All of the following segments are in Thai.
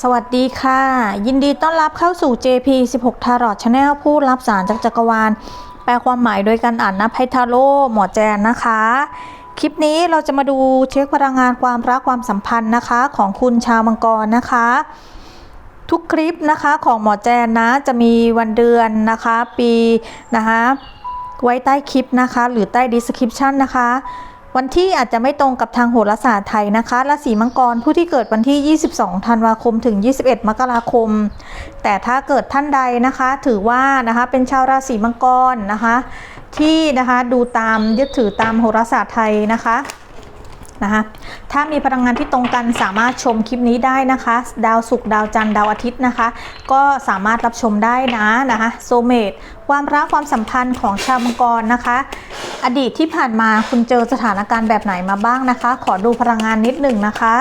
สวัสดีค่ะ ยินดีต้อนรับเข้าสู่ JP 16 Tarot Channel ผู้รับสารจากจักรวาล แปลความหมายโดยการอ่านนับไพทาโร่หมอแจนนะคะ คลิปนี้เราจะมาดูเช็คพลังงานความรักความสัมพันธ์นะคะ ของคุณชาวมังกรนะคะ ทุกคลิปนะคะของหมอแจนนะจะมีวันเดือนนะคะ ปีนะคะ ไว้ใต้คลิปนะคะ หรือใต้ description นะคะ วันที่อาจจะไม่ตรงกับทางโหราศาสตร์ไทยนะคะราศีมังกรผู้ที่เกิดวันที่ 22 ธันวาคมถึง 21 มกราคม แต่ถ้าเกิดท่านใดนะคะ ถือว่านะคะเป็นชาวราศีมังกรนะคะ ที่นะคะดูตามยึดถือตามโหราศาสตร์ไทยนะคะ นะคะถ้ามีพลังงานที่ตรงกันสามารถชมคลิปนี้ได้นะคะ ดาวศุกร์ดาวจันทร์ดาวอาทิตย์นะคะ ก็สามารถรับชมได้นะนะคะโซเมตความรักความสัมพันธ์ของชาวมังกรนะคะ อดีตที่ผ่านมาคุณเจอสถานการณ์แบบไหนมาบ้างนะคะ ขอดูพลังงานนิดหนึ่งนะคะ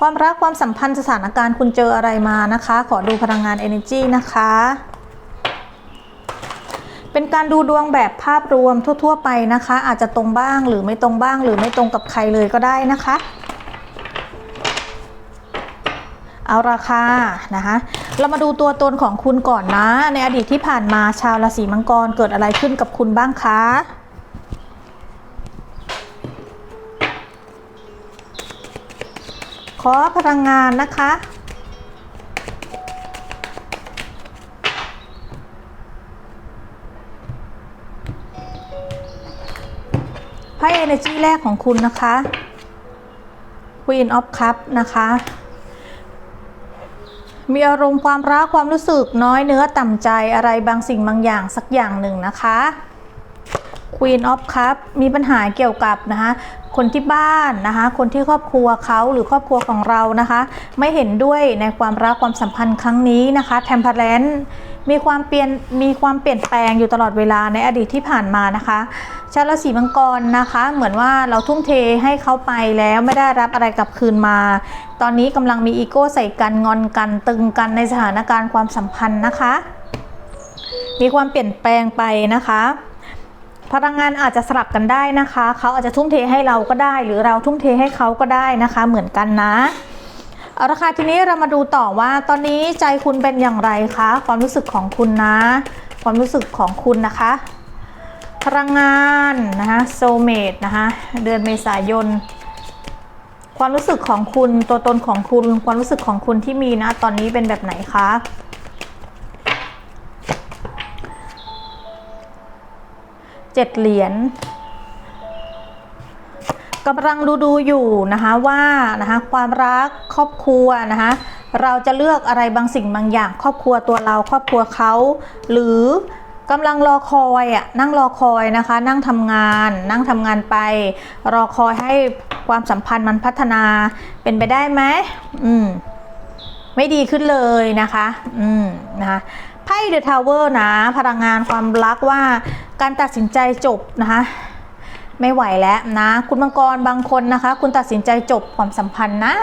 ความรักความสัมพันธ์สถานการณ์คุณเจออะไรมานะคะ ขอดูพลังงาน energy นะคะ เป็นการดูดวงแบบภาพรวมทั่ว ๆ ไปนะคะ อาจจะตรงบ้างหรือไม่ตรงบ้าง หรือไม่ตรงกับใครเลยก็ได้นะคะ เอาราคานะคะเรามาดูตัวตนของคุณก่อนนะ ในอดีตที่ผ่านมาชาวราศีมังกรเกิดอะไรขึ้นกับคุณบ้างคะขอพลังงานนะคะ ไพ่ energy แรกของคุณนะคะ Queen of Cup นะคะ มีอารมณ์ความรักความรู้สึกน้อยเนื้อต่ำใจอะไรบางสิ่งบางอย่างสักอย่างหนึ่งนะคะ Queen of Cup มีปัญหาเกี่ยวกับนะคะคนที่บ้านนะคะ คนที่ครอบครัวเขาหรือครอบครัวของเรานะคะ ไม่เห็นด้วยในความรักความสัมพันธ์ครั้งนี้นะคะ Temperance มีความเปลี่ยนมีความเปลี่ยนแปลงอยู่ตลอดเวลาในอดีตที่ผ่านมานะคะ ชาวราศีมังกรนะคะ เหมือนว่าเราทุ่มเทให้เขาไปแล้วไม่ได้รับอะไรกลับคืนมา ตอนนี้กำลังมีอีโก้ใส่กันงอนกันตึงกันในสถานการณ์ความสัมพันธ์นะคะ มีความเปลี่ยนแปลงไปนะคะพลังงานอาจจะสลับกันได้นะคะ เขาอาจจะทุ่มเทให้เราก็ได้ หรือเราทุ่มเทให้เขาก็ได้นะคะ เหมือนกันนะ เอาละค่ะทีนี้เรามาดูต่อว่าตอนนี้ใจคุณเป็นอย่างไรคะ ความรู้สึกของคุณนะ ความรู้สึกของคุณนะคะ พลังงานนะคะโซเมตนะคะเดือนเมษายน ความรู้สึกของคุณตัวตนของคุณ ความรู้สึกของคุณที่มีนะตอนนี้เป็นแบบไหนคะเจ็ดเหรียญกำลังดูดูอยู่นะคะว่านะคะความรักครอบครัวนะคะเราจะเลือกอะไรบางสิ่งบางอย่าง ครอบครัวตัวเราครอบครัวเขาหรือ กำลังรอคอยอะนั่งรอคอยนะคะ นั่งทำงาน นั่งทำงานไป รอคอยให้ความสัมพันธ์มันพัฒนาเป็นไปได้ไหมอืมไม่ดีขึ้นเลยนะคะ อืมนะคะไพ่เดอะทาวเวอร์นะ พลังงานความรักว่าการตัดสินใจจบนะคะไม่ไหวแล้วนะ คุณมังกรบางคนนะคะ คุณตัดสินใจจบความสัมพันธ์นะ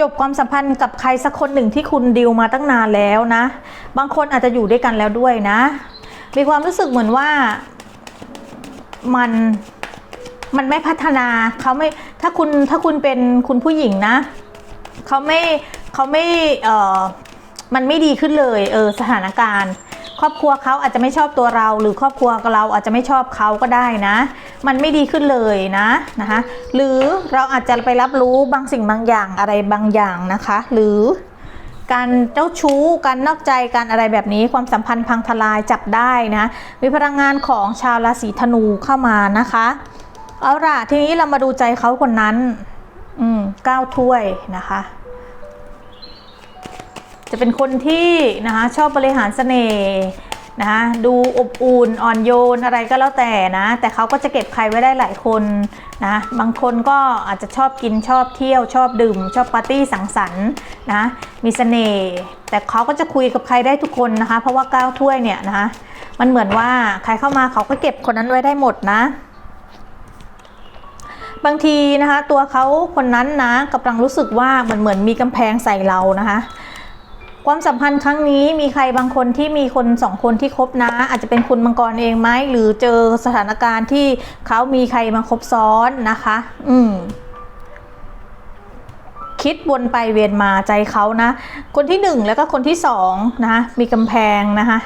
จบความสัมพันธ์กับใครสักคนหนึ่งที่คุณดิวมาตั้งนานแล้วนะ บางคนอาจจะอยู่ด้วยกันแล้วด้วยนะ มีความรู้สึกเหมือนว่ามันมันไม่พัฒนาเขาไม่ถ้าคุณถ้าคุณเป็นคุณผู้หญิงนะเขาไม่เขาไม่เออมันไม่ดีขึ้นเลยเออสถานการณ์ ครอบครัวเขาอาจจะไม่ชอบตัวเรา หรือครอบครัวเราอาจจะไม่ชอบเขาก็ได้นะ มันไม่ดีขึ้นเลยนะนะคะหรือเราอาจจะไปรับรู้บางสิ่งบางอย่างอะไรบางอย่างนะคะ หรือ การเจ้าชู้การนอกใจการอะไรแบบนี้ ความสัมพันธ์พังทลายจับได้นะมีพลังงานของชาวราศีธนูเข้ามานะคะ เอาล่ะทีนี้เรามาดูใจเขาคนนั้นอืมเก้าถ้วยนะคะจะเป็นคนที่นะคะชอบบริหารเสน่ห์ นะคะดูอบอุ่นอ่อนโยนอะไรก็แล้วแต่นะ แต่เขาก็จะเก็บใครไว้ได้หลายคนนะบางคนก็อาจจะชอบกินชอบเที่ยวชอบดื่ม ชอบปาร์ตี้สังสรรค์นะมีเสน่ห์แต่เขาก็จะคุยกับใครได้ทุกคนนะคะ เพราะว่าก้าวถ้วยเนี่ยนะคะมันเหมือนว่าใครเข้ามาเขาก็เก็บคนนั้นไว้ได้หมดนะบางทีนะคะตัวเขาคนนั้นนะกำลังรู้สึกว่ามือนเหมือนมีกำแพงใส่เรานะคะ ความสัมพันธ์ครั้งนี้มีใครบางคนที่มีคนสองคนที่คบนะ อาจจะเป็นคุณมังกรเองไหมหรือเจอสถานการณ์ที่เขามีใครมาคบซ้อนนะคะ อืมคิดวนไปเวียนมาใจเขานะ คนที่หนึ่งแล้วก็คนที่สองนะคะมีกำแพงนะคะ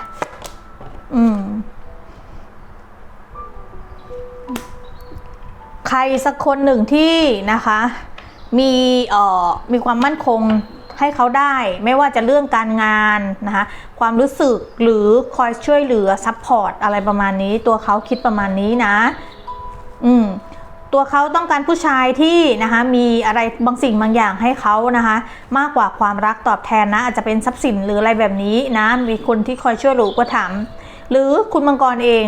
อืม ใครสักคนหนึ่งที่นะคะ มีเอ่อมีความมั่นคง ให้เขาได้ ไม่ว่าจะเรื่องการงานนะคะความรู้สึกหรือคอยช่วยเหลือซัพพอร์ตอะไรประมาณนี้ ตัวเขาคิดประมาณนี้นะ อืมตัวเขาต้องการผู้ชายที่นะคะมีอะไรบางสิ่งบางอย่างให้เขานะคะมากกว่าความรักตอบแทนนะ อาจจะเป็นทรัพย์สินหรืออะไรแบบนี้นะมีคนที่คอยช่วยเหลืออุปถัมหรือคุณมังกรเอง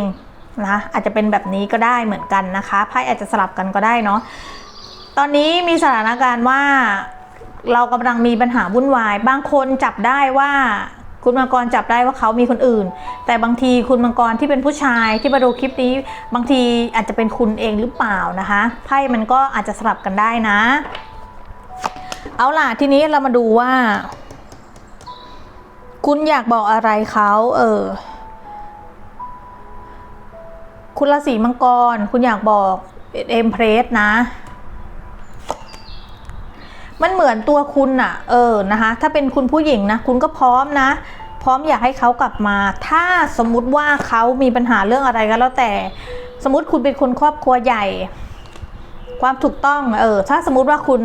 นะอาจจะเป็นแบบนี้ก็ได้เหมือนกันนะคะไพ่อาจจะสลับกันก็ได้เนาะตอนนี้มีสถานการณ์ว่า เรากำลังมีปัญหาวุ่นวาย บางคนจับได้ว่าคุณมังกรจับได้ว่าเขามีคนอื่น แต่บางทีคุณมังกรที่เป็นผู้ชายที่มาดูคลิปนี้ บางทีอาจจะเป็นคุณเองหรือเปล่านะคะไพ่มันก็อาจจะสลับกันได้นะ เอาล่ะทีนี้เรามาดูว่า คุณอยากบอกอะไรเขาเออ คุณราศีมังกร คุณอยากบอกเอ็มเพรสนะ มันเหมือนตัวคุณอะเออนะคะ ถ้าเป็นคุณผู้หญิงนะ คุณก็พร้อมนะ พร้อมอยากให้เขากลับมา ถ้าสมมุติว่าเขามีปัญหาเรื่องอะไรก็แล้วแต่ สมมติคุณเป็นคนครอบครัวใหญ่ ความถูกต้อง เออ ถ้าสมมติว่าคุณ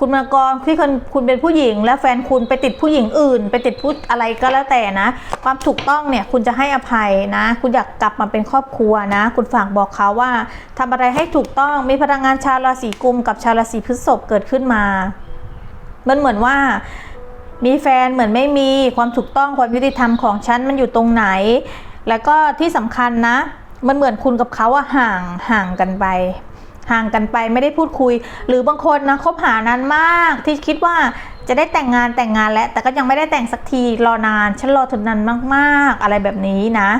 คุณมากรที่คุณคุณเป็นผู้หญิง และแฟนคุณไปติดผู้หญิงอื่น ไปติดผู้อะไรก็แล้วแต่นะ ความถูกต้องเนี่ยคุณจะให้อภัยนะ คุณอยากกลับมาเป็นครอบครัวนะ คุณฝากบอกเขาว่าทำอะไรให้ถูกต้องมีพลังงานชาวราศีกุมกับชาวราศีพฤษภเกิดขึ้นมา มันเหมือนว่ามีแฟนเหมือนไม่มีความถูกต้องความยุติธรรมของฉันมันอยู่ตรงไหน แล้วก็ที่สำคัญนะ มันเหมือนคุณกับเขาอะห่างห่างกันไป ห่างกันไปไม่ได้พูดคุย หรือบางคนนะคบหานานมากที่คิดว่าจะได้แต่งงานแต่งงานแล้ว แต่ก็ยังไม่ได้แต่งสักทีรอนานฉันรอถึงนานมากๆ อะไรแบบนี้นะ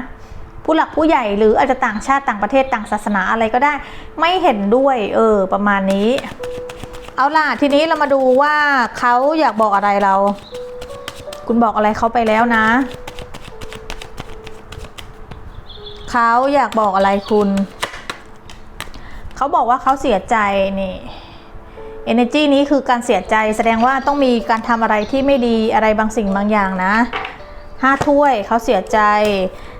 ผู้หลักผู้ใหญ่หรืออาจจะต่างชาติต่างประเทศต่างศาสนาอะไรก็ได้ ไม่เห็นด้วย เออ ประมาณนี้ เอาล่ะทีนี้เรามาดูว่าเขาอยากบอกอะไรเรา คุณบอกอะไรเขาไปแล้วนะเขาอยากบอกอะไรคุณ เขาบอกว่าเขาเสียใจนี่ energy นี้คือการเสียใจแสดงว่าต้องมีการทำอะไรที่ไม่ดีอะไรบางสิ่งบางอย่างนะห้าถ้วยเขาเสียใจ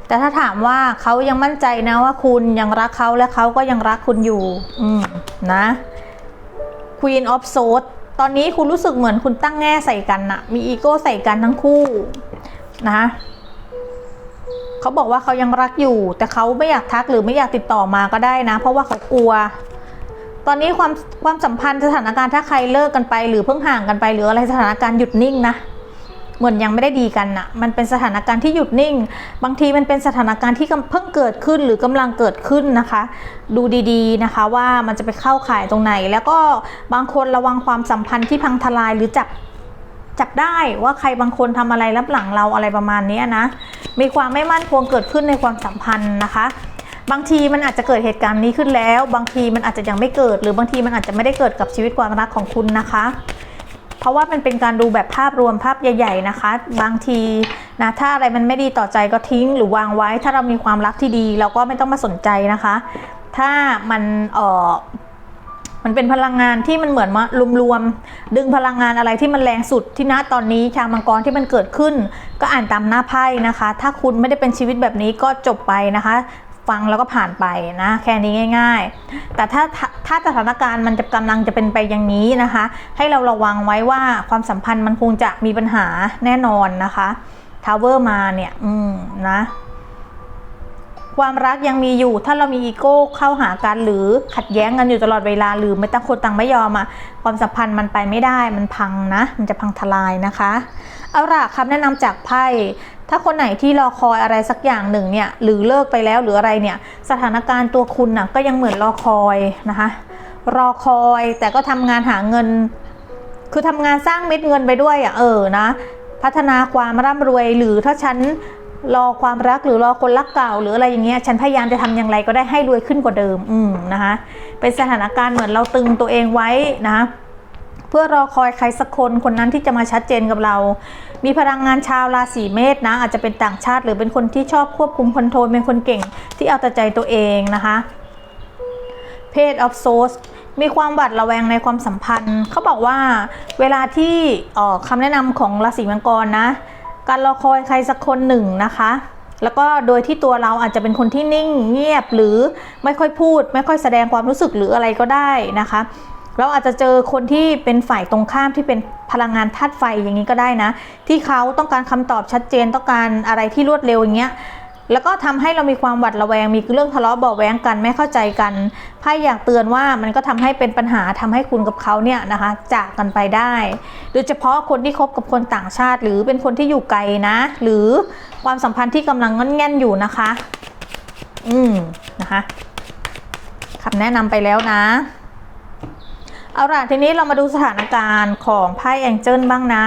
แต่ถ้าถามว่าเขายังมั่นใจนะว่าคุณยังรักเขาและเขาก็ยังรักคุณอยู่ อืมนะ Queen of Swords ตอนนี้คุณรู้สึกเหมือนคุณตั้งแง่ใส่กันนะมีอีโก้ใส่กันทั้งคู่นะ เขาบอกว่าเขายังรักอยู่ แต่เขาไม่อยากทักหรือไม่อยากติดต่อมาก็ได้นะ เพราะว่าเขากลัว ตอนนี้ความความสัมพันธ์สถานการณ์ถ้าใครเลิกกันไป หรือเพิ่งห่างกันไป หรืออะไรสถานการณ์หยุดนิ่งนะเหมือนยังไม่ได้ดีกันนะมันเป็นสถานการณ์ที่หยุดนิ่ง บางทีมันเป็นสถานการณ์ที่เพิ่งเกิดขึ้นหรือกำลังเกิดขึ้นนะคะ ดูดีๆนะคะว่ามันจะไปเข้าข่ายตรงไหน แล้วก็บางคนระวังความสัมพันธ์ที่พังทลายหรือจับ จับได้ว่าใครบางคนทำอะไรรับหลังเราอะไรประมาณนี้นะ มีความไม่มั่นคงเกิดขึ้นในความสัมพันธ์นะคะบางทีมันอาจจะเกิดเหตุการณ์นี้ขึ้นแล้ว บางทีมันอาจจะยังไม่เกิด หรือบางทีมันอาจจะไม่ได้เกิดกับชีวิตความรักของคุณนะคะ เพราะว่ามันเป็นการดูแบบภาพรวมภาพใหญ่ ๆนะคะ บางทีนะถ้าอะไรมันไม่ดีต่อใจก็ทิ้งหรือวางไว้ ถ้าเรามีความรักที่ดี เราก็ไม่ต้องมาสนใจนะคะ ถ้ามันเออ มันเป็นพลังงานที่มันเหมือนมารวมๆดึงพลังงานอะไรที่มันแรงสุดที่ณตอนนี้ชาวมังกรที่มันเกิดขึ้น ก็อ่านตามหน้าไพ่นะคะ ถ้าคุณไม่ได้เป็นชีวิตแบบนี้ก็จบไปนะคะ ฟังแล้วก็ผ่านไปนะแค่นี้ง่าย ๆ แต่ถ้าถ้าสถานการณ์มันจะกำลังจะเป็นไปอย่างนี้นะคะ ให้เราระวังไว้ว่าความสัมพันธ์มันคงจะมีปัญหาแน่นอนนะคะทาวเวอร์มาเนี่ย อืมนะ ความรักยังมีอยู่ ถ้าเรามีอีโก้เข้าหากันหรือขัดแย้งกันอยู่ตลอดเวลาหรือไม่ต่างคนต่างไม่ยอมอะความสัมพันธ์มันไปไม่ได้มันพังนะ มันจะพังทลายนะคะ เอาล่ะคำแนะนำจากไพ่ถ้าคนไหนที่รอคอยอะไรสักอย่างหนึ่งเนี่ยหรือเลิกไปแล้วหรืออะไรเนี่ย สถานการณ์ตัวคุณน่ะก็ยังเหมือนรอคอยนะคะ รอคอยแต่ก็ทำงานหาเงิน คือทำงานสร้างเม็ดเงินไปด้วยอะเออนะ พัฒนาความร่ำรวยหรือถ้าฉัน รอความรักหรือรอคนรักเก่า หรืออะไรอย่างเงี้ยฉันพยายามจะทำอย่างไรก็ได้ให้รวยขึ้นกว่าเดิม อืมนะคะเป็นสถานการณ์เหมือนเราตึงตัวเองไว้นะคะเพื่อรอคอยใครสักคนคนนั้นที่จะมาชัดเจนกับเรา มีพลังงานชาวราศีเมษนะ อาจจะเป็นต่างชาติ หรือเป็นคนที่ชอบควบคุมคอนโทรลเป็นคนเก่งที่เอาแต่ใจตัวเองนะคะเพศ of Swords มีความหวาดระแวงในความสัมพันธ์ เขาบอกว่าเวลาที่ออกคำแนะนำของราศีมังกรนะ การรอคอยใครสักคนหนึ่งนะคะ แล้วก็โดยที่ตัวเราอาจจะเป็นคนที่นิ่งเงียบหรือไม่ค่อยพูด ไม่ค่อยแสดงความรู้สึกหรืออะไรก็ได้นะคะเราอาจจะเจอคนที่เป็นฝ่ายตรงข้ามที่เป็นพลังงานธาตุไฟอย่างนี้ก็ได้นะ ที่เขาต้องการคำตอบชัดเจนต้องการอะไรที่รวดเร็วอย่างเงี้ย แล้วก็ทำให้เรามีความหวัดระแวง มีเรื่องทะเลาะเบาแวงกันไม่เข้าใจกันไพ่อยากเตือนว่ามันก็ทำให้เป็นปัญหาทำให้คุณกับเขาเนี่ยนะคะจากกันไปได้ โดยเฉพาะคนที่คบกับคนต่างชาติ หรือเป็นคนที่อยู่ไกลนะ หรือความสัมพันธ์ที่กำลังงอนแง่นอยู่นะคะ อืมนะคะคำแนะนำไปแล้วนะเอาล่ะทีนี้เรามาดูสถานการณ์ของไพ่แองเจิลบ้างนะ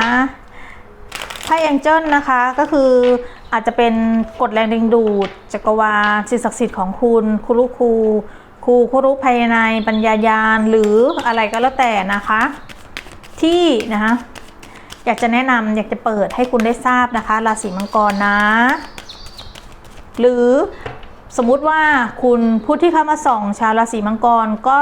ไพ่แองเจิลนะคะก็คือ อาจจะเป็นกฎแรงดึงดูด จักรวาลสิ่งศักดิ์สิทธิ์ของคุณครูรุครูครูครูรุภายในปัญญายาณหรืออะไรก็แล้วแต่นะคะ ที่นะคะอยากจะแนะนำอยากจะเปิดให้คุณได้ทราบนะคะราศีมังกรนะ หรือสมมุติว่าคุณผู้ที่เข้ามาส่องชาวราศีมังกรก็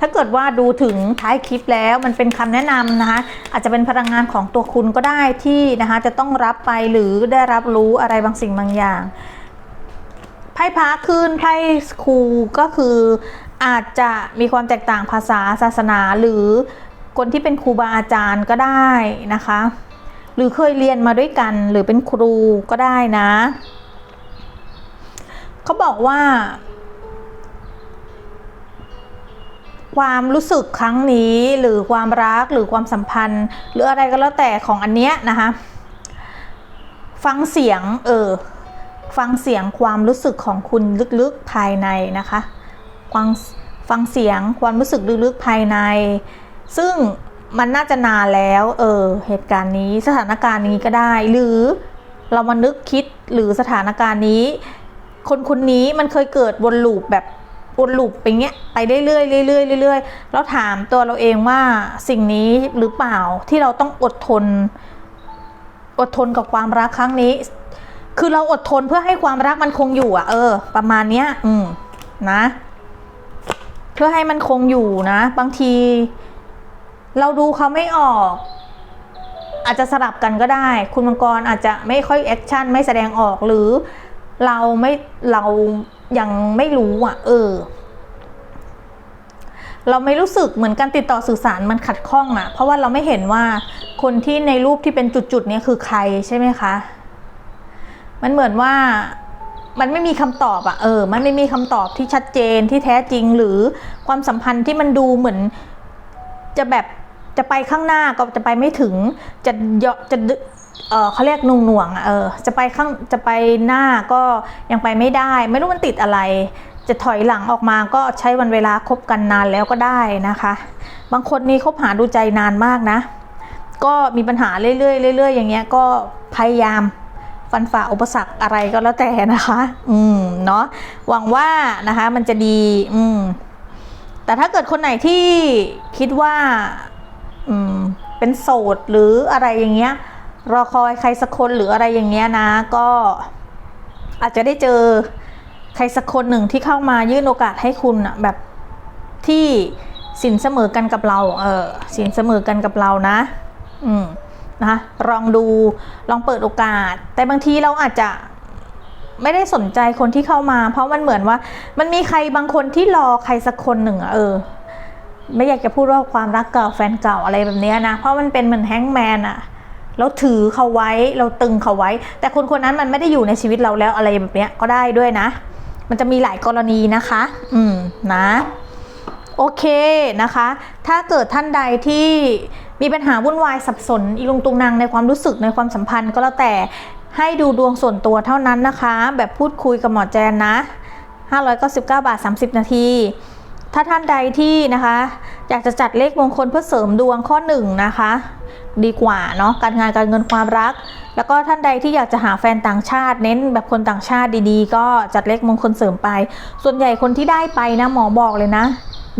ถ้าเกิดว่าดูถึงท้ายคลิปแล้วมันเป็นคำแนะนำนะคะ อาจจะเป็นพลังงานของตัวคุณก็ได้ที่นะคะจะต้องรับไปหรือได้รับรู้อะไรบางสิ่งบางอย่างไพ่พระขึ้นไพ่ครูก็คืออาจจะมีความแตกต่างภาษาศาสนาหรือคนที่เป็นครูบาอาจารย์ก็ได้นะคะ หรือเคยเรียนมาด้วยกันหรือเป็นครูก็ได้นะ เขาบอกว่า ความรู้สึกครั้งนี้หรือความรักหรือความสัมพันธ์ หรืออะไรก็แล้วแต่ของอันเนี้ยนะคะฟังเสียงเออฟังเสียงความรู้สึกของคุณลึกๆภายในนะคะฟังฟังเสียงความรู้สึกลึกๆภายใน ซึ่งมันน่าจะนานแล้วเออเหตุการณ์นี้สถานการณ์นี้ก็ได้ หรือเรามานึกคิดหรือสถานการณ์นี้ คนคนนี้มันเคยเกิดวนลูปแบบ วนลูปไปเงี้ยไปเรื่อยๆเรื่อยๆเรื่อยๆแล้วถามตัวเราเองว่าสิ่งนี้หรือเปล่าที่เราต้องอดทน อดทนกับความรักครั้งนี้ คือเราอดทนเพื่อให้ความรักมันคงอยู่อะ เออ ประมาณเนี้ย อืมนะ เพื่อให้มันคงอยู่นะ บางที เราดูเขาไม่ออก อาจจะสลับกันก็ได้ คุณมังกรอาจจะไม่ค่อยแอคชั่นไม่แสดงออกหรือเราไม่เรา ยังไม่รู้อะ เออ เราไม่รู้สึกเหมือนการติดต่อสื่อสารมันขัดข้องอะ เพราะว่าเราไม่เห็นว่าคนที่ในรูปที่เป็นจุดๆเนี้ยคือใครใช่ไหมคะ มันเหมือนว่ามันไม่มีคำตอบอะเออ มันไม่มีคำตอบที่ชัดเจนที่แท้จริงหรือความสัมพันธ์ที่มันดูเหมือน จะแบบจะไปข้างหน้าก็จะไปไม่ถึง จะเยาะจะ เออเขาเรียกหนุ่งหน่วงๆอะเออจะไปข้างจะไปหน้าก็ยังไปไม่ได้ ไม่รู้มันติดอะไร จะถอยหลังออกมาก็ใช้วันเวลาคบกันนานแล้วก็ได้นะคะ บางคนนี่คบหาดูใจนานมากนะ ก็มีปัญหาเรื่อยๆเรื่อยๆอย่างเงี้ยก็พยายามฟันฝ่าอุปสรรคอะไรก็แล้วแต่นะคะ อืมเนาะหวังว่านะคะมันจะดีอืมแต่ถ้าเกิดคนไหนที่คิดว่าอืมเป็นโสดหรืออะไรอย่างเงี้ย รอคอยใครสักคนหรืออะไรอย่างเงี้ยนะ ก็อาจจะได้เจอใครสักคนหนึ่งที่เข้ามายื่นโอกาสให้คุณอะแบบที่สินเสมอกันกับเรา เออสินเสมอกันกับเรานะ อืมนะคะลองดูลองเปิดโอกาส แต่บางทีเราอาจจะไม่ได้สนใจคนที่เข้ามา เพราะมันเหมือนว่า มันมีใครบางคนที่รอใครสักคนหนึ่งอะเออ ไม่อยากจะพูดว่าความรักเก่าแฟนเก่าอะไรแบบเนี้ยนะ เพราะมันเป็นเหมือนแฮงแมนอะ เราถือเขาไว้เราตึงเขาไว้ แต่คนคนนั้นมันไม่ได้อยู่ในชีวิตเราแล้วอะไรแบบเนี้ยก็ได้ด้วยนะ มันจะมีหลายกรณีนะคะ อืมนะโอเคนะคะ ถ้าเกิดท่านใดที่มีปัญหาวุ่นวายสับสนอีลุงตุงนางในความรู้สึกในความสัมพันธ์ก็แล้วแต่ให้ดูดวงส่วนตัวเท่านั้นนะคะ แบบพูดคุยกับหมอแจนนะ 599 บาท 30 นาที ถ้าท่านใดที่นะคะ อยากจะจัดเลขมงคลเพื่อเสริมดวงข้อหนึ่งนะคะ ดีกว่าเนาะการงานการเงินความรัก แล้วก็ท่านใดที่อยากจะหาแฟนต่างชาติเน้นแบบคนต่างชาติดีๆ ก็จัดเลขมงคลเสริมไป ส่วนใหญ่คนที่ได้ไปนะหมอบอกเลยนะ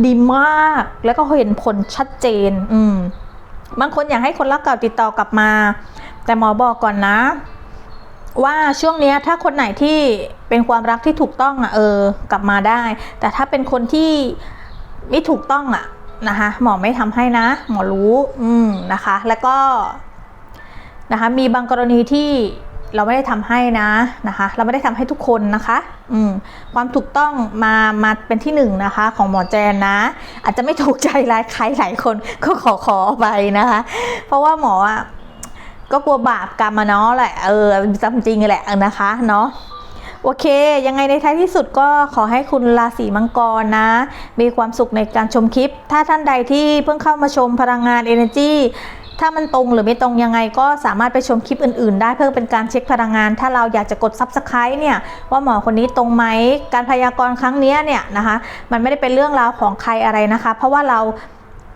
ดีมากแล้วก็เห็นผลชัดเจน อืมบางคนอยากให้คนรักเก่าติดต่อกลับมา แต่หมอบอกก่อนนะ ว่าช่วงนี้ถ้าคนไหนที่เป็นความรักที่ถูกต้องอะเออกลับมาได้ แต่ถ้าเป็นคนที่ไม่ถูกต้องอะนะคะหมอไม่ทำให้นะ หมอรู้อืมนะคะ แล้วก็นะคะมีบางกรณีที่เราไม่ได้ทำให้นะนะคะ เราไม่ได้ทำให้ทุกคนนะคะอืมความถูกต้องมามาเป็นที่หนึ่งนะคะ ของหมอแจนนะ อาจจะไม่ถูกใจหลายใครหลายคนก็ขอขอไปนะคะ เพราะว่าหมออะ ก็กลัวบาปกรรมมาเนาะแหละเออจำจริงแหละนะคะเนาะโอเค ยังไงในท้ายที่สุดก็ขอให้คุณราศีมังกรนะ มีความสุขในการชมคลิป ถ้าท่านใดที่เพิ่งเข้ามาชมพลังงาน Energy ถ้ามันตรงหรือไม่ตรงยังไงก็สามารถไปชมคลิปอื่น ๆ ได้เพื่อเป็นการเช็คพลังงาน ถ้าเราอยากจะกด Subscribe เนี่ยว่าหมอคนนี้ตรงไหมการพยากรณ์ครั้งนี้เนี่ยนะคะมันไม่ได้เป็นเรื่องราวของใครอะไรนะคะ เพราะว่าเรา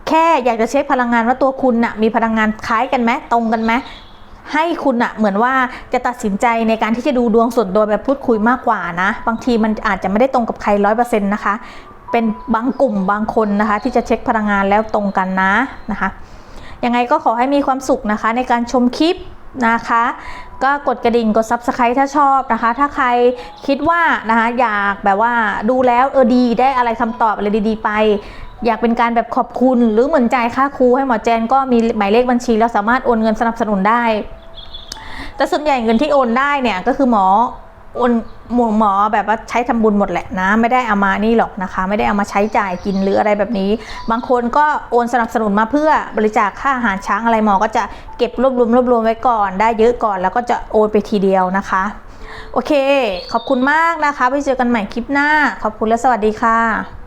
แค่อยากจะเช็คพลังงานว่าตัวคุณน่ะมีพลังงานคล้ายกันไหมตรงกันไหม ให้คุณอะเหมือนว่าจะตัดสินใจในการที่จะดูดวงส่วนตัวแบบพูดคุยมากกว่านะ บางทีมันอาจจะไม่ได้ตรงกับใครร้อยเปอร์เซ็นต์นะคะ เป็นบางกลุ่มบางคนนะคะ ที่จะเช็คพลังงานแล้วตรงกันนะนะคะยังไงก็ขอให้มีความสุขนะคะในการชมคลิปนะคะ ก็กดกระดิ่งกด subscribe ถ้าชอบนะคะ ถ้าใครคิดว่านะคะอยากแบบว่าดูแล้วเออดีได้อะไรคำตอบอะไรดี ๆ ไป อยากเป็นการแบบขอบคุณ หรือเหมือนใจค่าครูให้หมอแจนก็มีหมายเลขบัญชีแล้วสามารถโอนเงินสนับสนุนได้ แต่ส่วนใหญ่เงินที่โอนได้เนี่ยก็คือหมอโอนหมอหมอแบบว่าใช้ทำบุญหมดแหละนะ ไม่ได้เอามานี่หรอกนะคะ ไม่ได้เอามาใช้จ่ายกินหรืออะไรแบบนี้ บางคนก็โอนสนับสนุนมาเพื่อบริจาคค่าอาหารช้างอะไรหมอก็จะเก็บรวบรวมรวบรวมไว้ก่อน ได้เยอะก่อนแล้วก็จะโอนไปทีเดียวนะคะ โอเค ขอบคุณมากนะคะไปเจอกันใหม่คลิปหน้า ขอบคุณและสวัสดีค่ะ